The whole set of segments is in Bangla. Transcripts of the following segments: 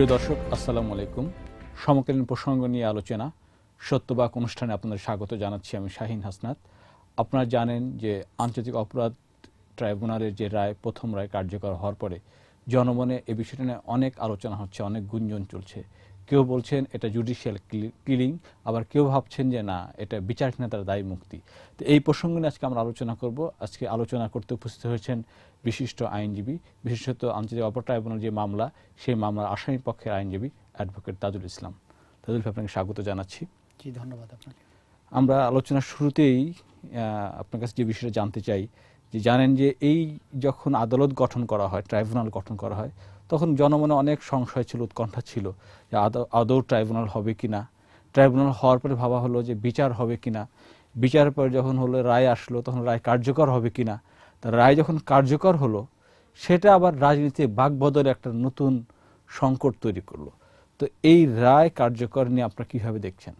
প্রিয় দর্শক, আসসালামু আলাইকুম। সমকালীন প্রসঙ্গ নিয়ে আলোচনা, সত্যবাক অনুষ্ঠানে আপনাদের স্বাগত জানাচ্ছি আমি শাহিন হাসনাত। আপনারা জানেন যে আন্তর্জাতিক অপরাধ ট্রাইব্যুনালের যে রায়, প্রথম রায় কার্যকর হওয়ার পরে জনমনে এ বিষয়টা নিয়ে অনেক আলোচনা হচ্ছে, অনেক গুঞ্জন চলছে। কেউ বলছেন এটা জুডিশিয়াল কিলিং আবার কেউ ভাবছেন যে না এটা বিচারহীনতার দায়ী মুক্তি। তো এই প্রসঙ্গ নিয়ে আজকে আমরা আলোচনা করব। আজকে আলোচনা করতে উপস্থিত হয়েছেন বিশিষ্ট আইনজীবী বিশেষত আন্তর্জাতিক অপর ট্রাইব্যুনাল যে মামলা সেই মামলার আসামি পক্ষের আইনজীবী অ্যাডভোকেট তাজুল ইসলাম। তাজুল আপনাকে স্বাগত জানাচ্ছি। জি ধন্যবাদ আপনাকে। আমরা আলোচনার শুরুতেই আপনার কাছে যে বিষয়টা জানতে চাই যে জানেন যে এই যখন আদালত গঠন করা হয় ট্রাইব্যুনাল গঠন করা হয় তখন জনমনে অনেক সংশয় ছিল, উৎকণ্ঠা ছিল যে আদৌ ট্রাইব্যুনাল হবে কিনা। ট্রাইব্যুনাল হওয়ার পরে ভাবা হলো যে বিচার হবে কিনা। বিচারের পরে যখন হলো রায় আসলো, তখন রায় কার্যকর হবে কিনা। তা রায় যখন কার্যকর হলো, সেটা আবার রাজনীতিতে বাকবদলে একটা নতুন সংকট তৈরি করল। তো এই রায় কার্যকর নিয়ে আপনারা কীভাবে দেখছেন?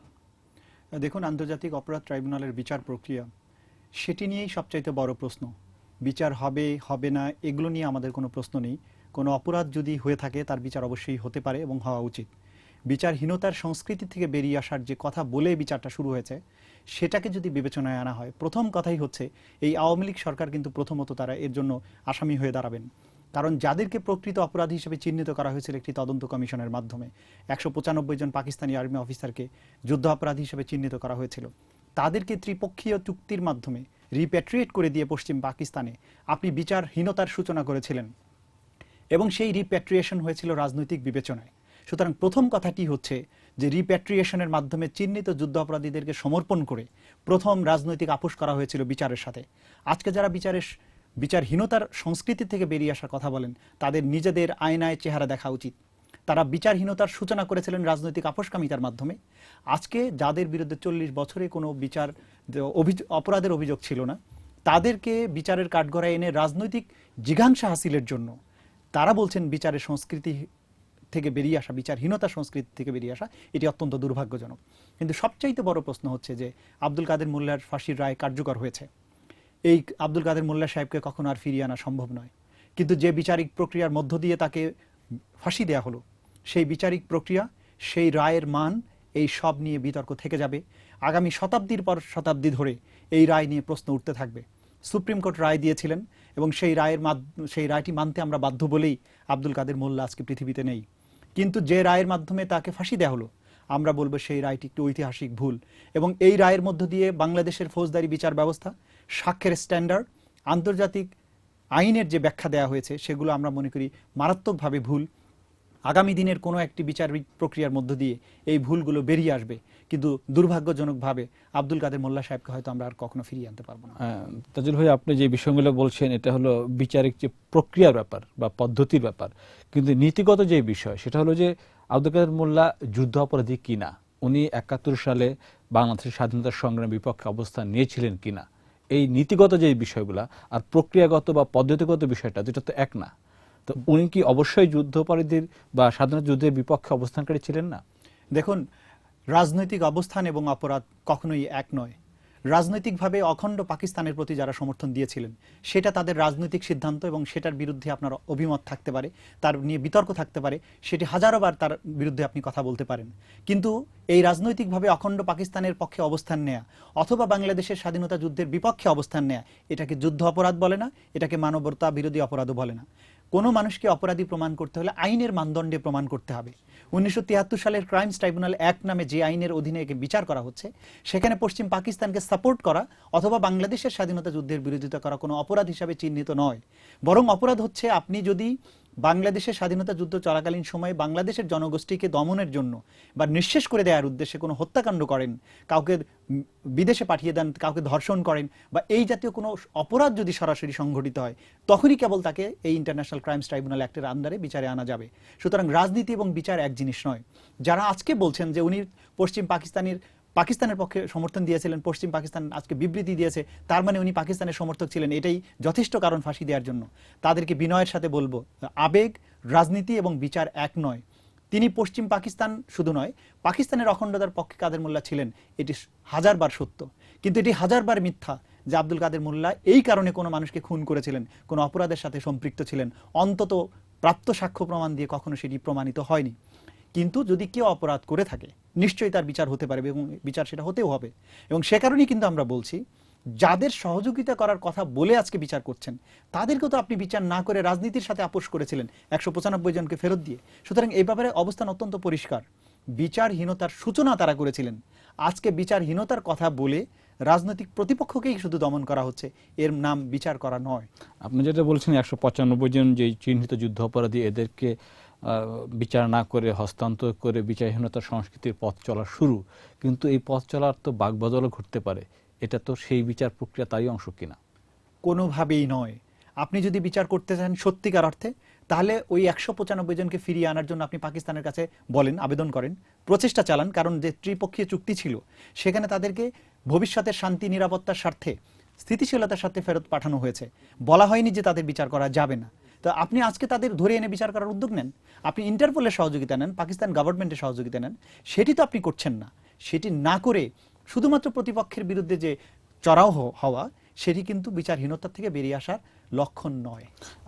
দেখুন, আন্তর্জাতিক অপরাধ ট্রাইব্যুনালের বিচার প্রক্রিয়া, সেটি নিয়েই সবচাইতে বড় প্রশ্ন। বিচার হবে হবে না, এগুলো নিয়ে আমাদের কোনো প্রশ্ন নেই। কোনো অপরাধ যদি হয়ে থাকে, তার বিচার অবশ্যই হতে পারে এবং হওয়া উচিত। বিচারহীনতার সংস্কৃতি থেকে বেরিয়ে আসার যে কথা বলে বিচারটা শুরু হয়েছে, সেটাকে যদি বিবেচনায় আনা হয়, প্রথম কথাই হচ্ছে, এই আওয়ামী লীগ সরকার কিন্তু প্রথমত তারা এর জন্য আসামি হয়ে দাঁড়াবেন। কারণ যাদেরকে প্রকৃত অপরাধী হিসেবে চিহ্নিত করা হয়েছিল একটি তদন্ত কমিশনের মাধ্যমে, একশো পঁচানব্বই জন পাকিস্তানি আর্মি অফিসারকে যুদ্ধ অপরাধী হিসেবে চিহ্নিত করা হয়েছিল। তাদেরকে ত্রিপক্ষীয় চুক্তির মাধ্যমে রিপ্যাট্রিয়েট করে দিয়ে পশ্চিম পাকিস্তানে আপনি বিচারহীনতার সূচনা করেছিলেন। এবং সেই রিপ্যাট্রিয়েশন হয়েছিল রাজনৈতিক বিবেচনায়। সুতরাং প্রথম কথাটি হচ্ছে যে রিপ্যাট্রিয়েশনের মাধ্যমে চিহ্নিত যুদ্ধ অপরাধীদেরকে সমর্পণ করে প্রথম রাজনৈতিক আপোষ করা হয়েছিল বিচারের সাথে। আজকে যারা বিচারের, বিচারহীনতার সংস্কৃতি থেকে বেরিয়ে আসার কথা বলেন, তাদের নিজেদের আয়নায় চেহারা দেখা উচিত। তারা বিচারহীনতার সূচনা করেছিলেন রাজনৈতিক আপোষকামিতার মাধ্যমে। আজকে যাদের বিরুদ্ধে চল্লিশ বছরে কোনো বিচার অপরাধের অভিযোগ ছিল না, তাদেরকে বিচারের কাঠগড়ায় এনে রাজনৈতিক জিঘাংসা হাসিলের জন্য তারা বলছেন বিচারের সংস্কৃতি থেকে বেরিয়ে আসা, বিচারহীনতা সংস্কৃতি থেকে বেরিয়ে আসা, এটি অত্যন্ত দুর্ভাগ্যজনক। কিন্তু সবচাইতে বড় প্রশ্ন হচ্ছে যে আব্দুল কাদের মোল্লার ফাঁসির রায় কার্যকর হয়েছে? এই আব্দুল কাদের মোল্লা সাহেবকে কখনো আর ফিরিয়ে আনা সম্ভব নয়। কিন্তু যে বিচারিক প্রক্রিয়ার মধ্য দিয়ে তাকে ফাঁসি দেয়া হলো, সেই বিচারিক প্রক্রিয়া, সেই রায়ের মান, এই সব নিয়ে বিতর্ক থেকে যাবে। আগামী শতাব্দীর পর শতাব্দী ধরে এই রায় নিয়ে প্রশ্ন উঠতে থাকবে। সুপ্রিম কোর্ট রায় দিয়েছিলেন এবং সেই রায়ের সেই রায়টি মানতে আমরা বাধ্য বলেই আব্দুল কাদের মোল্লা আজকে পৃথিবীতে নেই। কিন্তু যে রায়ের মাধ্যমে তাকে ফাঁসি দেওয়া হলো, আমরা বলব সেই রায়টি একটি ঐতিহাসিক ভুল। এবং এই রায়ের মধ্য দিয়ে বাংলাদেশের ফৌজদারি বিচার ব্যবস্থা সাক্ষ্যের স্ট্যান্ডার্ড, আন্তর্জাতিক আইনের যে ব্যাখ্যা দেওয়া হয়েছে, সেগুলো আমরা মনে করি মারাত্মকভাবে ভুল। আগামী দিনের কোনো একটি বিচার প্রক্রিয়ার মধ্য দিয়ে এই ভুলগুলো বেরিয়ে আসবে। কিন্তু দুর্ভাগ্যজনকভাবে আব্দুল কাদের মোল্লা সাহেবকে হয়তো আমরা আর কখনো ফিরিয়ে আনতে পারব না। আহ, তাজুল ভাই আপনি যে বিষয়গুলো বলছেন এটা হলো বিচারিক যে প্রক্রিয়ার ব্যাপার বা পদ্ধতির ব্যাপার। কিন্তু নীতিগত যে বিষয় সেটা হলো যে আব্দুল কাদের মোল্লা যুদ্ধ অপরাধী কিনা উনি একাত্তর সালে বাংলাদেশের স্বাধীনতা সংগ্রামের বিপক্ষে অবস্থান নিয়েছিলেন কিনা এই নীতিগত যে বিষয়গুলা আর প্রক্রিয়াগত বা পদ্ধতিগত বিষয়টা দুটো তো এক না। তো উনি কি অবশ্যই যুদ্ধ অপরাধীর বা স্বাধীনতা যুদ্ধের বিপক্ষে অবস্থানকারী ছিলেন না? দেখুন, রাজনৈতিক অবস্থান এবং অপরাধ কখনোই এক নয়। রাজনৈতিকভাবে অখণ্ড পাকিস্তানের প্রতি যারা সমর্থন দিয়েছিলেন, সেটা তাদের রাজনৈতিক সিদ্ধান্ত এবং সেটার বিরুদ্ধে আপনার অভিমত থাকতে পারে, তার নিয়ে বিতর্ক থাকতে পারে, সেটি হাজারোবার তার বিরুদ্ধে আপনি কথা বলতে পারেন। কিন্তু এই রাজনৈতিকভাবে অখণ্ড পাকিস্তানের পক্ষে অবস্থান নেয়া অথবা বাংলাদেশের স্বাধীনতা যুদ্ধের বিপক্ষে অবস্থান নেয়া, এটাকে যুদ্ধ অপরাধ বলে না, এটাকে মানবতা বিরোধী অপরাধও বলে না। কোনো মানুষকে অপরাধী প্রমাণ করতে হলে আইনের মানদণ্ডে প্রমাণ করতে হবে। উনিশশো তিয়াত্তর সালের ক্রাইমস ট্রাইব্যুনাল অ্যাক্ট নামে যে আইনের অধীনে একে বিচার করা হচ্ছে, সেখানে পশ্চিম পাকিস্তানকে সাপোর্ট করা অথবা বাংলাদেশের স্বাধীনতা যুদ্ধের বিরোধিতা করা কোনো অপরাধ হিসাবে চিহ্নিত নয়। বরং অপরাধ হচ্ছে আপনি যদি বাংলাদেশের স্বাধীনতা যুদ্ধ চলাকালীন সময়ে বাংলাদেশের জনগোষ্ঠীকে দমনের জন্য বা নিঃশেষ করে দেওয়ার উদ্দেশ্যে কোনো হত্যাকাণ্ড করেন, কাউকে বিদেশে পাঠিয়ে দেন, কাউকে ধর্ষণ করেন বা এই জাতীয় কোনো অপরাধ যদি সরাসরি সংঘটিত হয়, তখনই কেবল তাকে এই ইন্টারন্যাশনাল ক্রাইমস ট্রাইব্যুনাল অ্যাক্টের আন্ডারে বিচারে আনা যাবে। সুতরাং রাজনীতি এবং বিচার এক জিনিস নয়। যারা আজকে বলছেন যে উনি পশ্চিম পাকিস্তানের পাকিস্তানের পক্ষে সমর্থন দিয়েছিলেন, পশ্চিম পাকিস্তান আজকে বিবৃতি দিয়েছে, তার মানে উনি পাকিস্তানের সমর্থক ছিলেন, এটাই যথেষ্ট কারণ ফাঁসি দেওয়ার জন্য। তাদেরকে বিনয়ের সাথে বলব, আবেগ, রাজনীতি এবং বিচার এক নয়। তিনি পশ্চিম পাকিস্তান শুধু নয়, পাকিস্তানের অখণ্ডতার পক্ষে কাদের মোল্লা ছিলেন, এটি হাজারবার সত্য। কিন্তু এটি হাজারবার মিথ্যা যে আব্দুল কাদের মোল্লা এই কারণে কোনো মানুষকে খুন করেছিলেন, কোনো অপরাধের সাথে সম্পৃক্ত ছিলেন। অন্তত প্রাপ্ত সাক্ষ্য প্রমাণ দিয়ে কখনো সেটি প্রমাণিত হয়নি। কিন্তু যদি কেউ অপরাধ করে থাকে, নিশ্চয়ই তার বিচার হতে পারে এবং বিচার সেটা হতেও হবে। এবং সে কারণেই কিন্তু আমরা বলছি, যাদের সহযোগিতা করার কথা বলে আজকে বিচার করছেন তাদেরকে তো আপনি বিচার না করে রাজনীতির সাথে আপোষ করেছিলেন একশো পঁচানব্বই জনকে ফেরত দিয়ে। সুতরাং এই ব্যাপারে অবস্থান অত্যন্ত পরিষ্কার। বিচারহীনতার সূচনা তারা করেছিলেন। আজকে বিচারহীনতার কথা বলে রাজনৈতিক প্রতিপক্ষকেই শুধু দমন করা হচ্ছে। এর নাম বিচার করা নয়। আপনি যেটা বলছেন, একশো পঁচানব্বই জন যে চিহ্নিত যুদ্ধ অপরাধী এদেরকে বিচার না করে, হস্তান্তর করে বিচারহীনতার সংস্কৃতির পথ চলা শুরু। কিন্তু এই পথ চলার তো বাগবদলও ঘটতে পারে। এটা তো সেই বিচার প্রক্রিয়া তারই অংশ কিনা? কোনোভাবেই নয়। আপনি যদি বিচার করতে চান সত্যিকার অর্থে, তাহলে ওই একশো পঁচানব্বই জনকে ফিরিয়ে আনার জন্য আপনি পাকিস্তানের কাছে বলেন, আবেদন করেন, প্রচেষ্টা চালান, কারণ যে ত্রিপক্ষীয় চুক্তি ছিল, সেখানে তাদেরকে ভবিষ্যতের শান্তি, নিরাপত্তার স্বার্থে স্থিতিশীলতার সাথে ফেরত পাঠানো হয়েছে। বলা হয়নি যে তাদের বিচার করা যাবে না। তো আপনি আজকে তাদের ধরে এনে বিচার করার উদ্যোগ নেন। আপনি ইন্টারপোলের সহযোগিতা নেন, পাকিস্তান গভর্নমেন্টের সহযোগিতা নেন। সেটি তো আপনি করছেন না। সেটি না করে শুধুমাত্র প্রতিপক্ষের বিরুদ্ধে যে চড়াও হওয়া, সেটি কিন্তু বিচারহীনতা থেকে বেরিয়ে আসার লক্ষণ নয়।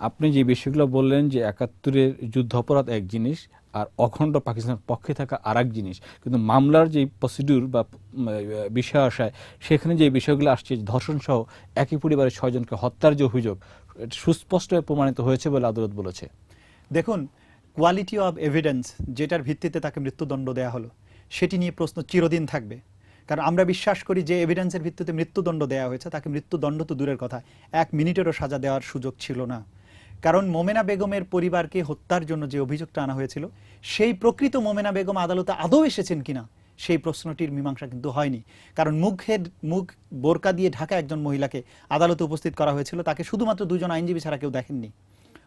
আপনি যে বিষয়গুলো বললেন যে একাত্তরের যুদ্ধ অপরাধ এক জিনিস আর অখণ্ড পাকিস্তানের পক্ষে থাকা আর এক জিনিস, কিন্তু মামলার যে প্রসিডিউর বা বিষয় আসায়, সেখানে যে বিষয়গুলো আসছে ধর্ষণ সহ একই পরিবারের ছয়জনকে হত্যার যে অভিযোগ সুস্পষ্টভাবে প্রমাণিত হয়েছে বলে আদালত বলেছে। দেখুন কোয়ালিটি অফ এভিডেন্স যেটার ভিত্তিতে তাকে মৃত্যুদণ্ড দেয়া হলো, সেটি নিয়ে প্রশ্ন চিরদিন থাকবে। কারণ আমরা বিশ্বাস করি যে এভিডেন্সের ভিত্তিতে মৃত্যুদণ্ড দেওয়া হয়েছে, তাকে মৃত্যুদণ্ড তো দূরের কথা, এক মিনিটেরও সাজা দেওয়ার সুযোগ ছিল না। কারণ মোমেনা বেগমের পরিবারকে হত্যার জন্য যে অভিযোগটা আনা হয়েছিল, সেই প্রকৃত মোমেনা বেগম আদালতে আদৌ এসেছেন কিনা সেই প্রশ্নটির মীমাংসা কিন্তু হয়নি। কারণ মুখে মুখ বোরকা দিয়ে ঢাকা একজন মহিলাকে আদালতে উপস্থিত করা হয়েছিল, তাকে শুধুমাত্র দুজন আইনজীবী ছাড়া কেউ দেখেননি।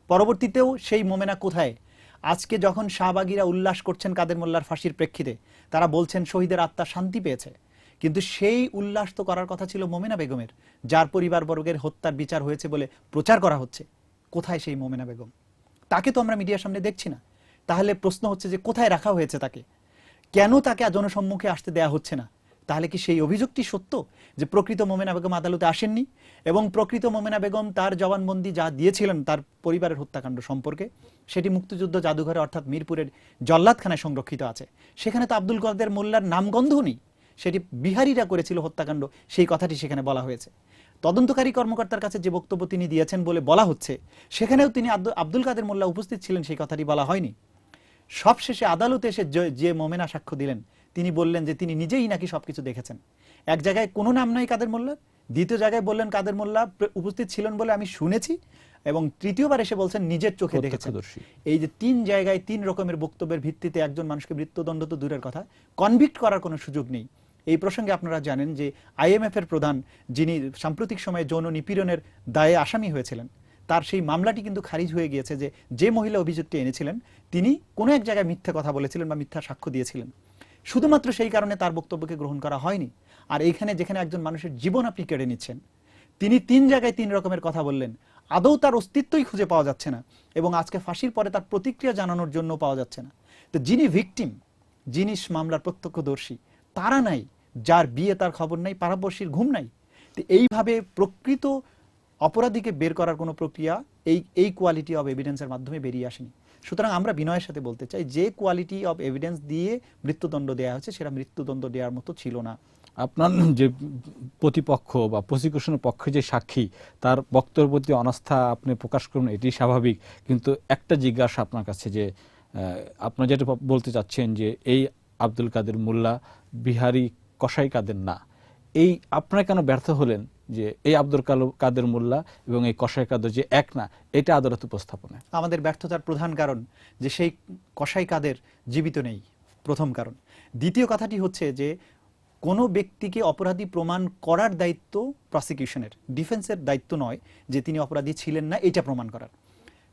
পরবর্তীতেও সেই মোমেনা কোথায়? আজকে যখন শাহবাগীরা উল্লাস করছেন কাদের মোল্লার ফাঁসির প্রেক্ষিতে, তারা বলছেন শহীদের আত্মা শান্তি পেয়েছে। কিন্তু সেই উল্লাস তো করার কথা ছিল মোমেনা বেগমের, যার পরিবারবর্গের হত্যার বিচার হয়েছে বলে প্রচার করা হচ্ছে। কোথায় সেই মোমেনা বেগম? তাকে তো আমরা মিডিয়ার সামনে দেখছি না। তাহলে প্রশ্ন হচ্ছে যে কোথায় রাখা হয়েছে তাকে? কেন তাকে জনসম্মুখে আসতে দেয়া হচ্ছে না? তাহলে কি সেই অভিযোগটি সত্য যে প্রকৃত মোমেনা বেগম আদালতে আসেননি? এবং প্রকৃত মোমেনা বেগম তার জবানবন্দি যা দিয়েছিলেন তার পরিবারের হত্যাকাণ্ড সম্পর্কে, সেটি মুক্তিযুদ্ধ জাদুঘরে অর্থাৎ মিরপুরের জল্লাদখানায় সংরক্ষিত আছে। সেখানে তো আব্দুল কাদের মোল্লার নামগন্ধ নেই। সেটি বিহারীরা করেছিল হত্যাকাণ্ড, সেই কথাটি সেখানে বলা হয়েছে। তদন্তকারী কর্মকর্তার কাছে যে বক্তব্য তিনি দিয়েছেন বলে বলা হচ্ছে, সেখানেও তিনি আব্দুল- কাদের মোল্লা উপস্থিত ছিলেন, সেই কথাটি বলা হয়নি। সবশেষে আদালতে এসে যে- মোমেনা সাক্ষ্য দিলেন তিনি বললেন যে তিনি নিজেই নাকি সবকিছু দেখেছেন। এক জায়গায় কোনো নাম নয় কাদের মোল্লার দ্বিতীয় জায়গায় বললেন কাদের মোল্লা উপস্থিত ছিলেন বলে আমি শুনেছি এবং তৃতীয়বার এসে বলছেন নিজের চোখে দেখেছেন। এই যে তিন জায়গায় তিন রকমের বক্তব্যের ভিত্তিতে একজন মানুষকে মৃত্যুদণ্ড তো দূরের কথা কনভিক্ট করার কোনো সুযোগ নেই। এই প্রসঙ্গে আপনারা জানেন যে আইএমএফ এর প্রধান যিনি সাম্প্রতিক সময়ে যৌন নিপীড়নের দায়ে আসামি হয়েছিলেন তার সেই মামলাটি কিন্তু খারিজ হয়ে গিয়েছে যে যে মহিলা অভিযোগটি এনেছিলেন, তিনি কোনো এক জায়গায় মিথ্যা কথা বলেছিলেন বা মিথ্যা সাক্ষ্য দিয়েছিলেন। শুধুমাত্র সেই কারণে তার বক্তব্যকে গ্রহণ করা হয়নি। আর এইখানে যেখানে একজন মানুষের জীবন আপনি কেড়ে নিচ্ছেন, তিনি তিন জায়গায় তিন রকমের কথা বললেন। আদৌ তার অস্তিত্বই খুঁজে পাওয়া যাচ্ছে না এবং আজকে ফাঁসির পরে তার প্রতিক্রিয়া জানানোর জন্য পাওয়া যাচ্ছে না। তো যিনি ভিকটিম, যিনি মামলার প্রত্যক্ষদর্শী, তারা নাই, যার বিয়ে তার খবর নাই, পাড়াপড়শির ঘুম নাই। তো এইভাবে প্রকৃত অপরাধীকে বের করার কোনো প্রক্রিয়া এই এই কোয়ালিটি অব এভিডেন্সের মাধ্যমে বেরিয়ে আসেনি। সুতরাং আমরা বিনয়ের সাথে বলতে চাই, যে কোয়ালিটি অব এভিডেন্স দিয়ে মৃত্যুদণ্ড দেওয়া হয়েছে, সেটা মৃত্যুদণ্ড দেওয়ার মতো ছিল না। আপনার যে প্রতিপক্ষ বা প্রসিকিউশনের পক্ষে যে সাক্ষী, তার বক্তব্যের প্রতি অনাস্থা আপনি প্রকাশ করুন, এটি স্বাভাবিক। কিন্তু একটা জিজ্ঞাসা আপনার কাছে যে আপনার যেটা বলতে চাচ্ছেন যে, এই আব্দুল কাদের মোল্লা বিহারি কসাই কাদের না? এই আপনারা কেন ব্যর্থ হলেন? যে এই আব্দুল কাদের মোল্লা এবং এই কসাই কাদের যে এক না, এটা আদালত উপস্থাপনে। আমাদের ব্যর্থতার প্রধান কারণ যে সেই কসাই কাদের জীবিত নেই, প্রথম কারণ। দ্বিতীয় কথাটি হচ্ছে যে কোনো ব্যক্তিকে অপরাধী প্রমাণ করার দায়িত্ব প্রসিকিউশনের ডিফেন্সের দায়িত্ব নয় যে তিনি অপরাধী ছিলেন না, এটা প্রমাণ করার।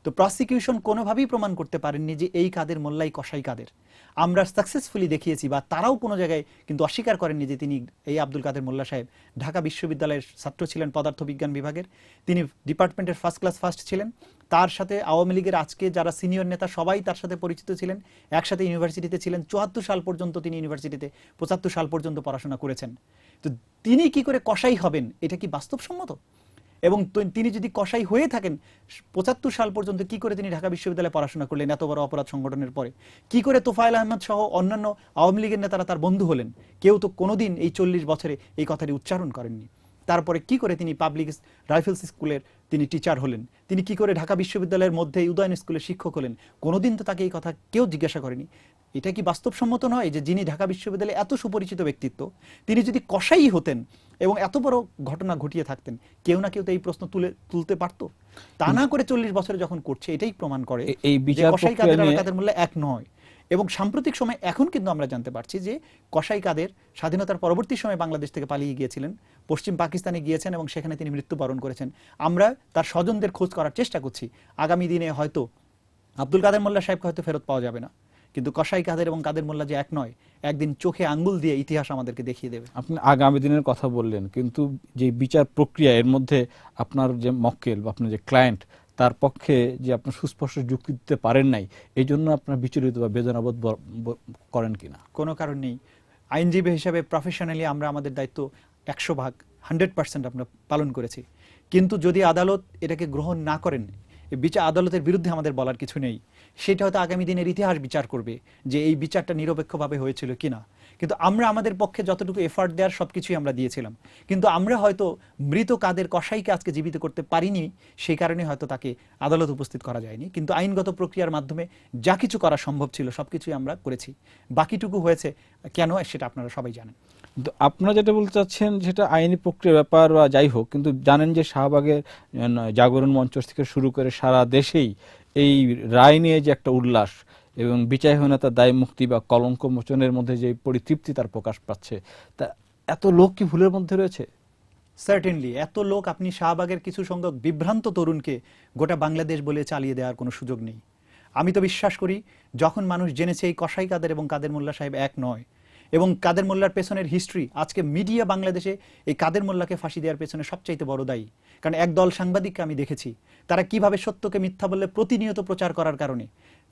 তো প্রসিকিউশন কোনোভাবেই প্রমাণ করতে পারেননি যে এই কাদের মোল্লাই, কসাই কাদের। আমরা সাকসেসফুলি দেখিয়েছি বা তারাও কোনো জায়গায় কিন্তু অস্বীকার করেননি যে তিনি এই আব্দুল কাদের মোল্লা সাহেব। ঢাকা বিশ্ববিদ্যালয়ের ছাত্র ছিলেন পদার্থবিজ্ঞান বিভাগের। তিনি ডিপার্টমেন্টের ফার্স্ট ক্লাস ফার্স্ট ছিলেন। তার সাথে আওয়ামী লীগের আজকে যারা সিনিয়র নেতা সবাই তার সাথে পরিচিত ছিলেন। একসাথে ইউনিভার্সিটিতে ছিলেন। চুয়াত্তর সাল পর্যন্ত তিনি ইউনিভার্সিটিতে, পঁচাত্তর সাল পর্যন্ত পড়াশোনা করেছেন। তো তিনি কি করে কসাই হবেন? এটা কি বাস্তবসম্মত? এবং তিনি যদি কসাই হয়ে থাকেন, পঁচাত্তর সাল পর্যন্ত কি করে তিনি ঢাকা বিশ্ববিদ্যালয়ে পড়াশোনা করলেন এত বড় অপরাধ সংগঠনের পরে? কি করে তোফায়েল আহমদ সহ অন্যান্য আওয়ামী লীগের নেতারা তার বন্ধু হলেন? কেউ তো কোনোদিন এই চল্লিশ বছরে এই কথাটি উচ্চারণ করেননি। তারপরে কি করে তিনি পাবলিক রাইফেলস স্কুলের তিনি টিচার হলেন? তিনি কি করে ঢাকা বিশ্ববিদ্যালয়ের মধ্যে উদয়ন স্কুলের শিক্ষক হলেন? কোনোদিন তো তাকে এই কথা কেউ জিজ্ঞাসা করেনি। এটা কি বাস্তবসম্মত নয় যে যিনি ঢাকা বিশ্ববিদ্যালয়ে এত সুপরিচিত ব্যক্তিত্ব তিনি যদি কসাই হতেন এবং এত বড় ঘটনা ঘটিয়ে থাকতেন কেউ না কেউ তো এই প্রশ্ন তুলে তুলতে পারতো? তা না করে চল্লিশ বছরে যখন করছে এটাই প্রমাণ করে এই বিচার কসাই কাদের কাদের মূল্য এক নয়। এবং সাম্প্রতিক সময় এখন কিন্তু আমরা জানতে পারছি যে কসাই কাদের স্বাধীনতার পরবর্তী সময় বাংলাদেশ থেকে পালিয়ে গিয়েছিলেন পশ্চিম পাকিস্তানে গিয়েছেন এবং সেখানে তিনি মৃত্যুবরণ করেছেন। আমরা তার স্বজনদের খোঁজ করার চেষ্টা করছি। আগামী দিনে হয়তো আব্দুল কাদের মোল্লা সাহেবকে হয়তো ফেরত পাওয়া যাবে না। কিন্তু কসাই কাদের এবং কাদের মোল্লা যে এক নয় একদিন চোখে আঙ্গুল দিয়ে ইতিহাস আমাদেরকে দেখিয়ে দেবে। আপনি আগামী দিনের কথা বললেন কিন্তু যে বিচার প্রক্রিয়া এর মধ্যে আপনার যে মক্কেল বা আপনার যে ক্লায়েন্ট তার পক্ষে যে আপনার সুস্পষ্ট যুক্তি দিতে পারেন নাই এই জন্য আপনার বিচলিত বা বেদনাবোধ করেন কিনা? কোনো কারণ নেই। আইনজীবী হিসাবে প্রফেশনালি আমরা আমাদের দায়িত্ব একশো ভাগ হান্ড্রেড পার্সেন্ট আমরা পালন করেছি। কিন্তু যদি আদালত এটাকে গ্রহণ না করেন এই বিচার আদালতের বিরুদ্ধে আমাদের বলার কিছু নেই। সেটা হয়তো আগামী দিনের ইতিহাস বিচার করবে যে এই বিচারটা নিরপেক্ষভাবে হয়েছিল কিনা। কিন্তু আমরা আমাদের পক্ষে যতটুকু এফার্ট দেওয়ার সব কিছুই আমরা দিয়েছিলাম। কিন্তু আমরা হয়তো মৃত কাদের কসাইকে আজকে জীবিত করতে পারিনি, সেই কারণে হয়তো তাকে আদালত উপস্থিত করা যায়নি। কিন্তু আইনগত প্রক্রিয়ার মাধ্যমে যা কিছু করা সম্ভব ছিল সব কিছুই আমরা করেছি। বাকিটুকু হয়েছে কেন সেটা আপনারা সবাই জানেন। আপনারা যেটা বলতে চাচ্ছেন যেটা আইনি প্রক্রিয়া ব্যাপার বা যাই হোক, কিন্তু জানেন যে শাহবাগের জাগরণ মঞ্চ থেকে শুরু করে সারা দেশেই এই রায় নিয়ে যে একটা উল্লাস এবং বিচারহীনতার দায় মুক্তি বা কলঙ্ক মোচনের মধ্যে যে পরিতৃপ্তি তার প্রকাশ পাচ্ছে, তা এত লোক কি ভুলের মধ্যে রয়েছে? সার্টেনলি এত লোক আপনি শাহবাগের কিছু সংখ্যক বিভ্রান্ত তরুণকে গোটা বাংলাদেশ বলে চালিয়ে দেওয়ার কোনো সুযোগ নেই। আমি তো বিশ্বাস করি, যখন মানুষ জেনেছে এই কসাই কাদের এবং কাদের মোল্লা সাহেব এক নয় এবং কাদের মোল্লার পেছনের হিস্ট্রি আজকে মিডিয়া বাংলাদেশে এই কাদের মোল্লাকে ফাঁসি দেওয়ার পেছনে সবচাইতে বড় দায়ী। কারণ একদল সাংবাদিককে আমি দেখেছি, তারা কীভাবে সত্যকে মিথ্যা বললে প্রতিনিয়ত প্রচার করার কারণে।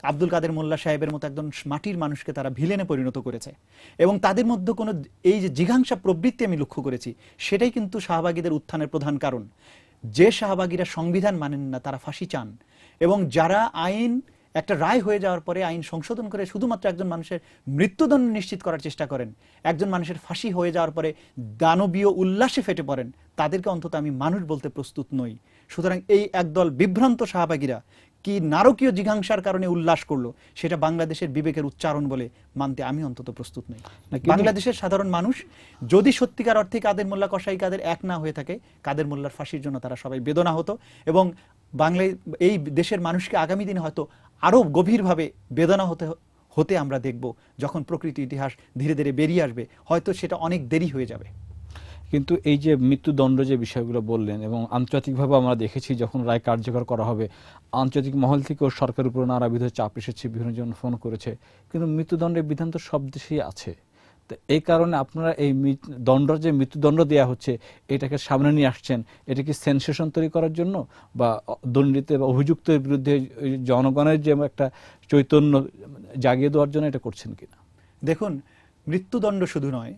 আব্দুল কাদের মোল্লা সাহেবের মতো একজন মাটির মানুষকে তারা ভিলেনে পরিণত করেছে। এবং তাদের মধ্যে কোনো এই যে জিঘাংসা প্রবৃত্তি আমি লক্ষ্য করেছি, সেটাই কিন্তু শাহবাগীদের উত্থানের প্রধান কারণ। যে শাহবাগীরা সংবিধান মানেন না, তারা ফাঁসি চান। এবং যারা আইন একটা রায় হয়ে যাওয়ার পরে আইন সংশোধন করে শুধুমাত্র একজন মানুষের মৃত্যুদণ্ড নিশ্চিত করার চেষ্টা করেন। একজন মানুষের ফাঁসি হয়ে যাওয়ার পরে দানবীয় উল্লাসে ফেটে পড়েন। তাদেরকে অন্তত আমি মানুষ বলতে প্রস্তুত নই। সুতরাং এই একদল বিভ্রান্ত শাহবাগীরা কি নারকীয় জিঘাংসার কারণে উল্লাস করল সেটা বাংলাদেশের বিবেকের উচ্চারণ বলে মানতে আমি অন্তত প্রস্তুত নই। বাংলাদেশের সাধারণ মানুষ যদি সত্যিকার অর্থে কাদের মোল্লা কসাই কাদের এক না হয়ে থাকে কাদের মোল্লার ফাঁসির জন্য তারা সবাই বেদনা হতো এবং বাংলায় এই দেশের মানুষকে আগামী দিনে হয়তো আরও গভীরভাবে বেদনা হতে হতে আমরা দেখব যখন প্রকৃতি ইতিহাস ধীরে ধীরে বেরিয়ে আসবে। হয়তো সেটা অনেক দেরি হয়ে যাবে। কিন্তু এই যে মৃত্যুদণ্ড যে বিষয়গুলো বললেন এবং আন্তর্জাতিকভাবে আমরা দেখেছি যখন রায় কার্যকর করা হবে, আন্তর্জাতিক মহল থেকেও সরকারের উপর নানাবিধ চাপ এসেছে, বিভিন্ন জন ফোন করেছে। কিন্তু মৃত্যুদণ্ডের বিধান তো সব দেশেই আছে। তো এই কারণে আপনারা এই দণ্ড যে মৃত্যুদণ্ড দেওয়া হচ্ছে, এটাকে সামনে নিয়ে আসছেন, এটা কি সেন্সেশন তৈরি করার জন্য? বা দণ্ডিত বা অভিযুক্তের বিরুদ্ধে জনগণের যে একটা চৈতন্য জাগিয়ে দেওয়ার জন্য এটা করছেন কিনা? দেখুন, মৃত্যুদণ্ড শুধু নয়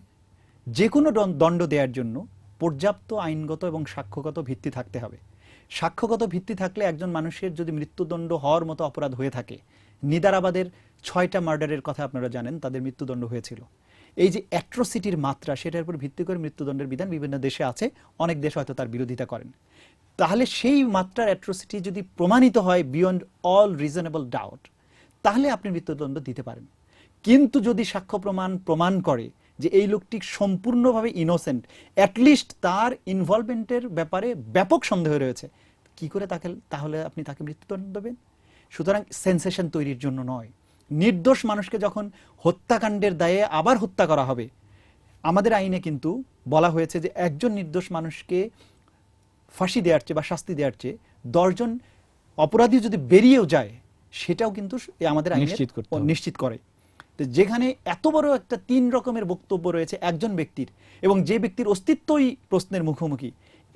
যে কোনো দণ্ড দেওয়ার জন্য পর্যাপ্ত আইনগত এবং সাক্ষ্যগত ভিত্তি থাকতে হবে। সাক্ষ্যগত ভিত্তি থাকলে একজন মানুষের যদি মৃত্যুদণ্ড হওয়ার মতো অপরাধ হয়ে থাকে নিদারাবাদের ছয়টা মার্ডারের কথা আপনারা জানেন, তাদের মৃত্যুদণ্ড হয়েছিল। এই যে অ্যাট্রোসিটির মাত্রা, সেটার উপর ভিত্তি করে মৃত্যুদণ্ডের বিধান বিভিন্ন দেশে আছে, অনেক দেশ হয়তো তার বিরোধিতা করেন। তাহলে সেই মাত্রার অ্যাট্রোসিটি যদি প্রমাণিত হয় বিয়ন্ড অল রিজনেবল ডাউট তাহলে আপনি মৃত্যুদণ্ড দিতে পারেন। কিন্তু যদি সাক্ষ্য প্রমাণ প্রমাণ করে যে এই লোকটি সম্পূর্ণভাবে ইনোসেন্ট অ্যাটলিস্ট তার ইনভলভমেন্টের ব্যাপারে ব্যাপক সন্দেহ রয়েছে, কি করে তাকে, তাহলে আপনি তাকে মৃত্যুদণ্ড দেবেন? সুতরাং সেন্সেশন তৈরির জন্য নয়। নির্দোষ মানুষকে যখন হত্যাকাণ্ডের দায়ে আবার হত্যা করা হবে আমাদের আইনে কিন্তু বলা হয়েছে যে একজন নির্দোষ মানুষকে ফাঁসি দেওয়ার চেয়ে বা শাস্তি দেওয়ার চেয়ে দশজন অপরাধী যদি বেরিয়েও যায় সেটাও কিন্তু আমাদের আইনে নিশ্চিত নিশ্চিত করে। তো যেখানে এত বড় একটা তিন রকমের বক্তব্য রয়েছে একজন ব্যক্তির এবং যে ব্যক্তির অস্তিত্বই প্রশ্নের মুখোমুখি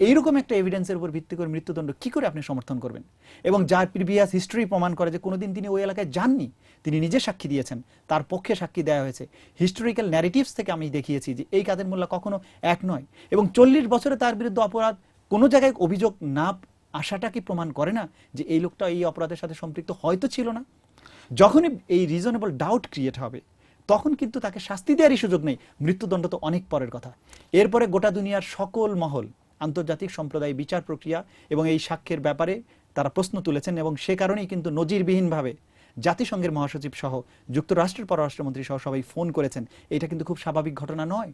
এইরকম একটা এভিডেন্সের উপর ভিত্তি করে মৃত্যুদণ্ড কি করে আপনি সমর্থন করবেন? এবং যার প্রিভিয়াস হিস্ট্রি প্রমাণ করে যে কোনোদিন তিনি ওই এলাকায় যাননি, তিনি নিজে সাক্ষী দিয়েছেন, তার পক্ষে সাক্ষী দেওয়া হয়েছে। হিস্টোরিক্যাল ন্যারেটিভস থেকে আমি দেখিয়েছি যে এই কাদের মোল্লা কখনো এক নয় এবং চল্লিশ বছরে তার বিরুদ্ধে অপরাধ কোনো জায়গায় অভিযোগ না আসাটা কি প্রমাণ করে না যে এই লোকটা এই অপরাধের সাথে সম্পৃক্ত হয়তো ছিল না? যখনই এই রিজনেবল ডাউট ক্রিয়েট হবে, তখন কিন্তু তাকে শাস্তি দেওয়ারই সুযোগ নেই। মৃত্যুদণ্ড তো অনেক পরের কথা। এরপরে গোটা দুনিয়ার সকল মহল আন্তর্জাতিক সম্প্রদায় বিচার প্রক্রিয়া এবং এই সাক্ষ্যের ব্যাপারে তারা প্রশ্ন তুলেছেন এবং সে কারণেই কিন্তু নজিরবিহীনভাবে জাতিসংঘের মহাসচিব সহ যুক্তরাষ্ট্রের পররাষ্ট্রমন্ত্রী সহ সবাই ফোন করেছেন। এটা কিন্তু খুব স্বাভাবিক ঘটনা নয়।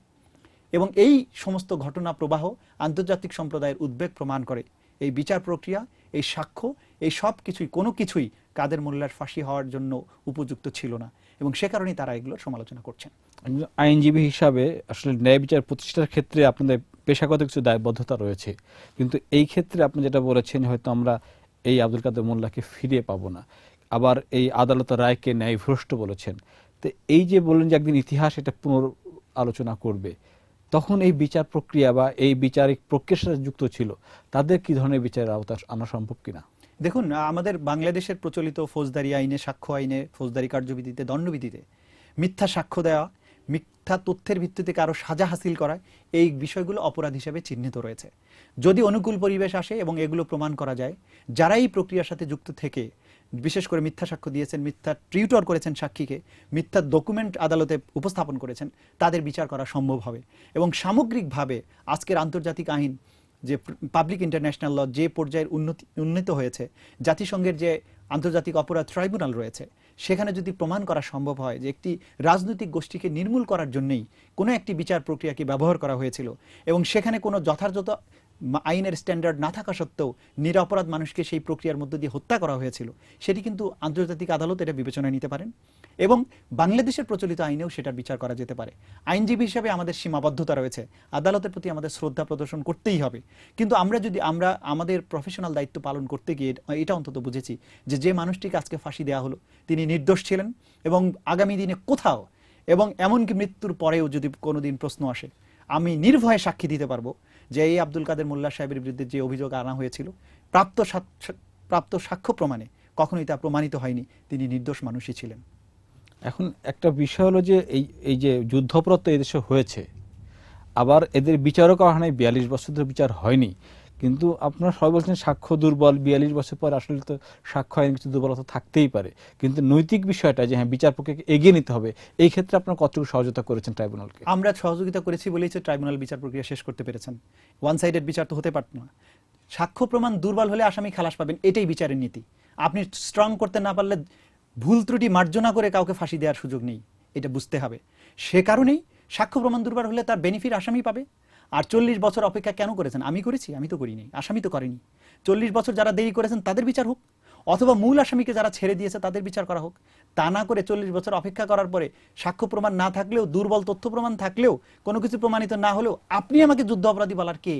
এবং এই সমস্ত ঘটনা প্রবাহ আন্তর্জাতিক সম্প্রদায়ের উদ্বেগ প্রমাণ করে। এই বিচার প্রক্রিয়া, এই সাক্ষ্য, এই সব কিছুই, কোনো কিছুই কাদের মোল্লার ফাঁসি হওয়ার জন্য উপযুক্ত ছিল না। এবং সে কারণেই তারা এগুলোর সমালোচনা করছেন। আইনজীবী হিসাবে আসলে ন্যায় বিচার প্রতিষ্ঠার ক্ষেত্রে আপনাদের পেশাগত কিছু দায়বদ্ধতা রয়েছে। কিন্তু এই ক্ষেত্রে আপনি যেটা বলেছেন হয়তো আমরা এই আব্দুল কাদের মোল্লাকে ফিরিয়ে পাবো না। আবার এই আদালতের রায়কে ন্যায়ভ্রষ্ট বলেছেন। তো এই যে বললেন যে একদিন ইতিহাস এটা পুনর আলোচনা করবে, তখন এই বিচার প্রক্রিয়া বা এই বিচারিক প্রক্রিয়ার সাথে যুক্ত ছিল, তাদের কি ধরনের বিচারের আওতা আনা সম্ভব কিনা? দেখুন, আমাদের বাংলাদেশের প্রচলিত ফৌজদারি আইনে, সাক্ষ্য আইনে, ফৌজদারি কার্যবিধিতে, দণ্ডবিধিতে মিথ্যা সাক্ষ্য দেওয়া মিথ্যা তথ্যের ভিত্তিতে কারও সাজা হাসিল করা এই বিষয়গুলো অপরাধ হিসেবে চিহ্নিত রয়েছে। যদি অনুকূল পরিবেশ আসে এবং এগুলো প্রমাণ করা যায়, যারা এই প্রক্রিয়ার সাথে যুক্ত থেকে, বিশেষ করে মিথ্যা সাক্ষ্য দিয়েছেন, মিথ্যা ট্রিউটর করেছেন সাক্ষীকে, মিথ্যা ডকুমেন্ট আদালতে উপস্থাপন করেছেন, তাদের বিচার করা সম্ভব হবে। এবং সামগ্রিকভাবে আজকের আন্তর্জাতিক আইন যে পাবলিক ইন্টারন্যাশনাল ল যে পর্যায়ের উন্নতি, উন্নীত হয়েছে, জাতিসংঘের যে আন্তর্জাতিক অপরাধ ট্রাইব্যুনাল রয়েছে। সেখানে যদি প্রমাণ করা সম্ভব হয় যে একটি রাজনৈতিক গোষ্ঠীকে নির্মূল করার জন্যই কোনো একটি বিচার প্রক্রিয়াকে ব্যবহার করা হয়েছিল এবং সেখানে কোনো যথাযথ আইনের স্ট্যান্ডার্ড না থাকা সত্ত্বেও নিরাপরাধ মানুষকে সেই প্রক্রিয়ার মধ্য দিয়ে হত্যা করা হয়েছিল, সেটি কিন্তু আন্তর্জাতিক আদালত এটা বিবেচনায় নিতে পারেন? এবং বাংলাদেশের প্রচলিত আইনেও সেটার বিচার করা যেতে পারে। আইনজীবী হিসাবে আমাদের সীমাবদ্ধতা রয়েছে। আদালতের প্রতি আমাদের শ্রদ্ধা প্রদর্শন করতেই হবে। কিন্তু আমরা যদি, আমরা আমাদের প্রফেশনাল দায়িত্ব পালন করতে গিয়ে, এটা অন্তত বুঝেছি যে যে মানুষটিকে আজকে ফাঁসি দেওয়া হলো, তিনি নির্দোষ ছিলেন এবং আগামী দিনে কোথাও এবং এমনকি মৃত্যুর পরেও যদি কোনোদিন প্রশ্ন আসে, আমি নির্ভয়ে সাক্ষী দিতে পারব যে, এই আব্দুল কাদের মোল্লা সাহেবের বিরুদ্ধে যে অভিযোগ আনা হয়েছিল, প্রাপ্ত প্রাপ্ত সাক্ষ্য প্রমাণে কখনোই তা প্রমাণিত হয়নি, তিনি নির্দোষ মানুষই ছিলেন। এখন একটা বিষয় হলো যে এই এই যে যুদ্ধপরাধ তো এদেশে হয়েছে, আবার এদের বিচারও করা হয় বিয়াল্লিশ বছর ধরে বিচার হয়নি। কিন্তু আপনারা সবাই বলছেন সাক্ষ্য দুর্বল, বিয়াল্লিশ বছর পর আসলে তো সাক্ষ্য আইন কিছু দুর্বলতা থাকতেই পারে। কিন্তু নৈতিক বিষয়টা যে হ্যাঁ বিচার প্রক্রিয়াকে এগিয়ে নিতে হবে, এই ক্ষেত্রে আপনারা কতটুকু সহযোগিতা করেছেন ট্রাইব্যুনালকে? আমরা সহযোগিতা করেছি বলেই যে ট্রাইব্যুনাল বিচার প্রক্রিয়া শেষ করতে পেরেছেন। ওয়ান সাইডেড বিচার তো হতে পারত না। সাক্ষ্য প্রমাণ দুর্বল হলে আসামি খালাস পাবেন, এটাই বিচারের নীতি। আপনি স্ট্রং করতে না পারলে ভুল ত্রুটি মার্জনা করে কাউকে ফাঁসি দেওয়ার সুযোগ নেই, এটা বুঝতে হবে। সে কারণেই সাক্ষ্য প্রমাণ দুর্বল হলে তার বেনিফিট আসামি পাবে। আর চল্লিশ বছর অপেক্ষা কেন করেছেন? আমি করেছি, আমি তো করিনি, আসামি তো করেনি। চল্লিশ বছর যারা দেরি করেছেন, তাদের বিচার হোক। অথবা মূল আসামিকে যারা ছেড়ে দিয়েছে, তাদের বিচার করা হোক। তা না করে চল্লিশ বছর অপেক্ষা করার পরে সাক্ষ্য প্রমাণ না থাকলেও, দুর্বল তথ্য প্রমাণ থাকলেও, কোনো কিছু প্রমাণিত না হলেও আপনি আমাকে যুদ্ধ অপরাধী বলার কে?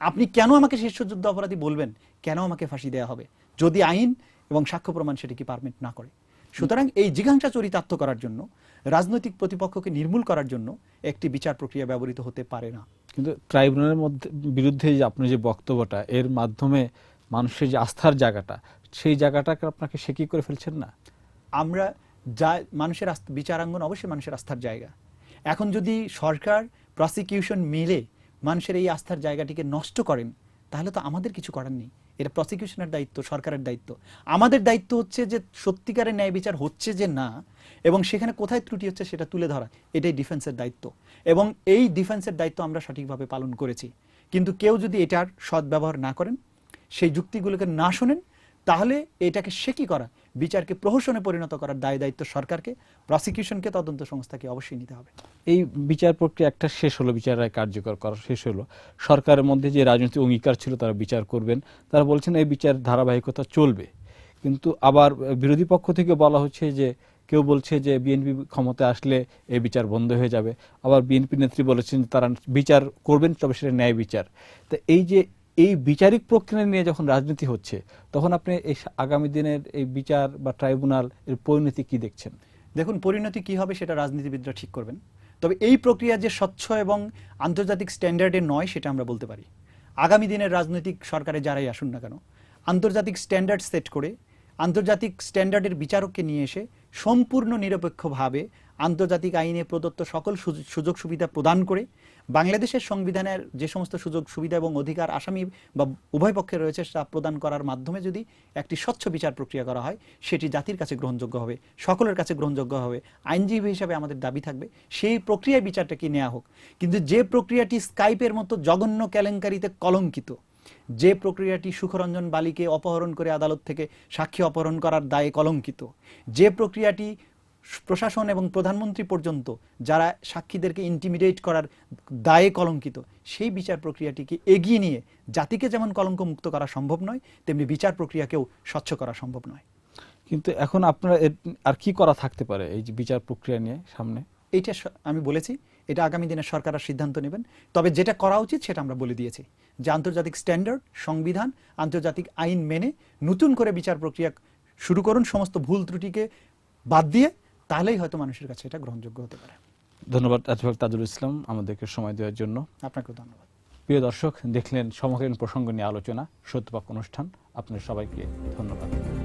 আপনি কেন আমাকে শীর্ষ যুদ্ধ অপরাধী বলবেন? কেন আমাকে ফাঁসি দেওয়া হবে? যদি আইন এবং সাক্ষ্য প্রমাণ সেটিকে পারমিট না করে। সুতরাং এই জিজ্ঞাসা চরিতার্থ করার জন্য রাজনৈতিক প্রতিপক্ষকে নির্মূল করার জন্য একটি বিচার প্রক্রিয়া ব্যবহৃত হতে পারে না। কিন্তু ট্রাইব্যুনালের মধ্যে বিরুদ্ধে যে আপনার যে বক্তব্যটা এর মাধ্যমে মানুষের যে আস্থার জায়গাটা সেই জায়গাটাকে আপনাকে সে কি করে ফেলছেন না? আমরা যা মানুষের বিচারাঙ্গন অবশ্যই মানুষের আস্থার জায়গা। এখন যদি সরকার প্রসিকিউশন মিলে মানুষের এই আস্থার জায়গাটিকে নষ্ট করেন তাহলে তো আমাদের কিছু করার নেই। এটা প্রসিকিউশনের দায়িত্ব, সরকারের দায়িত্ব। আমাদের দায়িত্ব হচ্ছে যে সত্যিকারের ন্যায় বিচার হচ্ছে যে না, এবং সেখানে কোথায় ত্রুটি হচ্ছে সেটা তুলে ধরা, এটাই ডিফেন্সের দায়িত্ব। এবং এই ডিফেন্সের দায়িত্ব আমরা সঠিকভাবে পালন করেছি। কিন্তু কেউ যদি এটার সদ্ব্যবহার না করেন, সেই যুক্তিগুলোকে না শোনেন তাহলে এটাকে সে কি করা? বিচারকে প্রহসনে পরিণত করার দায় দায়িত্ব সরকারকে প্রসিকিউশনকে তদন্ত সংস্থাকে অবশ্যই নিতে হবে। এই বিচার প্রক্রিয়া একটা শেষ হলো, বিচার রায় কার্যকর করা শেষ হলো। সরকারের মধ্যে যে রাজনৈতিক অঙ্গীকার ছিল, তারা বিচার করবেন। তারা বলছেন এই বিচার ধারাবাহিকতা চলবে। কিন্তু আবার বিরোধী পক্ষ থেকে বলা হচ্ছে যে, কেউ বলছে যে বিএনপি ক্ষমতায় আসলে এই বিচার বন্ধ হয়ে যাবে। আবার বিএনপি নেত্রী বলেছেন তারা বিচার করবেন, তবে সেটা ন্যায় বিচার। তো এই যে এই বিচারিক প্রক্রিয়া নিয়ে যখন রাজনীতি হচ্ছে, তখন আপনি এই আগামী দিনের এই বিচার বা ট্রাইব্যুনাল এর পরিণতি কি দেখছেন? দেখুন, পরিণতি কি হবে সেটা রাজনীতিবিদরা ঠিক করবেন। তবে এই প্রক্রিয়া যে স্বচ্ছ এবং আন্তর্জাতিক স্ট্যান্ডার্ডে নয় সেটা আমরা বলতে পারি। আগামী দিনের রাজনৈতিক সরকারে যারাই আসুন না কেন, আন্তর্জাতিক স্ট্যান্ডার্ড সেট করে, আন্তর্জাতিক স্ট্যান্ডার্ডের বিচারককে নিয়ে এসে সম্পূর্ণ নিরপেক্ষভাবে আন্তর্জাতিক আইনে প্রদত্ত সকল সুযোগ সুবিধা প্রদান করে বাংলাদেশের সংবিধানের যে সমস্ত সুযোগ, সুবিধা এবং অধিকার আসামি বা উভয় পক্ষে রয়েছে তা প্রদান করার মাধ্যমে যদি একটি স্বচ্ছ বিচার প্রক্রিয়া করা হয়, সেটি জাতির কাছে গ্রহণযোগ্য হবে, সকলের কাছে গ্রহণযোগ্য হবে, আইনজীবী হিসাবে আমাদের দাবি থাকবে, সেই প্রক্রিয়ায় বিচারটা কি নেওয়া হোক। কিন্তু যে প্রক্রিয়াটি স্কাইপের মতো জঘন্য কেলেঙ্কারিতে কলঙ্কিত, যে প্রক্রিয়াটি সুখরঞ্জন বালিকে অপহরণ করে আদালত থেকে সাক্ষী অপহরণ করার দায়ে কলঙ্কিত, যে প্রক্রিয়াটি প্রশাসন এবং প্রধানমন্ত্রী পর্যন্ত যারা সাক্ষীদেরকে ইন্টিমিডেট করার দায়ে কলঙ্কিত সেই বিচার প্রক্রিয়াটিকে এগিয়ে নিয়ে জাতিকে যেমন কলঙ্ক মুক্ত করা সম্ভব নয় তেমনি বিচার প্রক্রিয়াকেও স্বচ্ছ করা সম্ভব নয়। কিন্তু এখন আপনারা আর কি করা থাকতে পারে এই যে বিচার প্রক্রিয়া নিয়ে সামনে? এইটা আমি বলেছি এটা আগামী দিনে সরকার আর সিদ্ধান্ত নেবেন। তবে যেটা করা উচিত সেটা আমরা বলে দিয়েছি যে আন্তর্জাতিক স্ট্যান্ডার্ড সংবিধান আন্তর্জাতিক আইন মেনে নতুন করে বিচার প্রক্রিয়া শুরু করুন সমস্ত ভুল ত্রুটিকে বাদ দিয়ে তাহলেই হয়তো মানুষের কাছে এটা গ্রহণযোগ্য হতে পারে। ধন্যবাদ অধ্যাপক তাজুল ইসলাম আমাদেরকে সময় দেওয়ার জন্য। আপনাকে ধন্যবাদ। প্রিয় দর্শক দেখলেন সমকালীন প্রসঙ্গ নিয়ে আলোচনা সত্যপাক অনুষ্ঠান। আপনার সবাইকে ধন্যবাদ।